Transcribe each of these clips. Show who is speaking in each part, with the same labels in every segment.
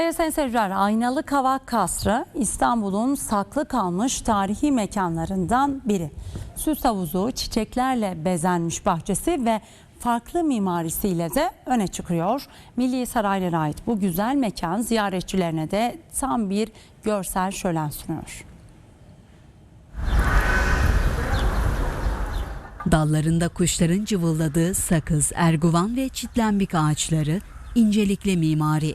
Speaker 1: Evet sayın seyirciler Aynalı Kavak Kasrı İstanbul'un saklı kalmış tarihi mekanlarından biri. Süs havuzu, çiçeklerle bezenmiş bahçesi ve farklı mimarisiyle de öne çıkıyor. Milli Saraylara ait bu güzel mekan ziyaretçilerine de tam bir görsel şölen sunuyor.
Speaker 2: Dallarında kuşların cıvılladığı sakız, erguvan ve çitlenbik ağaçları, incelikli mimari.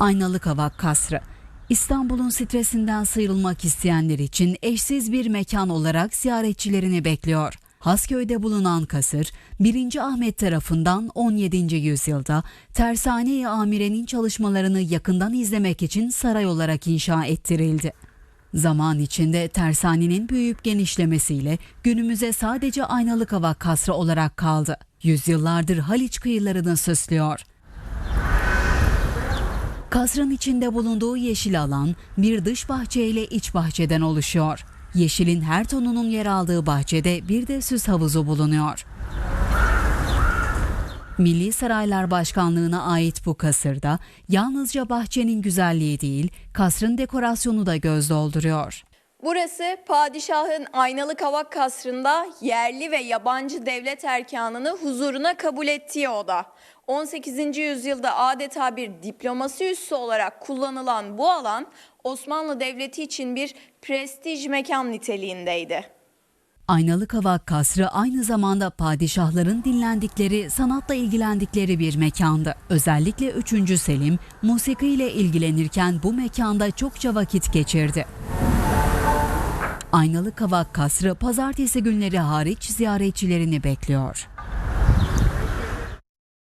Speaker 2: Aynalı Kavak Kasrı İstanbul'un stresinden sıyrılmak isteyenler için eşsiz bir mekan olarak ziyaretçilerini bekliyor. Hasköy'de bulunan kasır, 1. Ahmet tarafından 17. yüzyılda Tersane-i Amire'nin çalışmalarını yakından izlemek için saray olarak inşa ettirildi. Zaman içinde tersanenin büyüyüp genişlemesiyle günümüze sadece aynalı kavak kasrı olarak kaldı. Yüzyıllardır Haliç kıyılarını süslüyor. Kasrın içinde bulunduğu yeşil alan bir dış bahçe ile iç bahçeden oluşuyor. Yeşilin her tonunun yer aldığı bahçede bir de süs havuzu bulunuyor. Milli Saraylar Başkanlığı'na ait bu kasırda yalnızca bahçenin güzelliği değil, kasrın dekorasyonu da göz dolduruyor.
Speaker 3: Burası padişahın aynalı kavak kasrında yerli ve yabancı devlet erkanını huzuruna kabul ettiği oda. 18. yüzyılda adeta bir diplomasi üssü olarak kullanılan bu alan Osmanlı Devleti için bir prestij mekan niteliğindeydi.
Speaker 2: Aynalı Kavak Kasrı aynı zamanda padişahların dinlendikleri, sanatla ilgilendikleri bir mekandı. Özellikle 3. Selim musikiyle ilgilenirken bu mekanda çokça vakit geçirdi. Aynalı Kavak Kasrı pazartesi günleri hariç ziyaretçilerini bekliyor.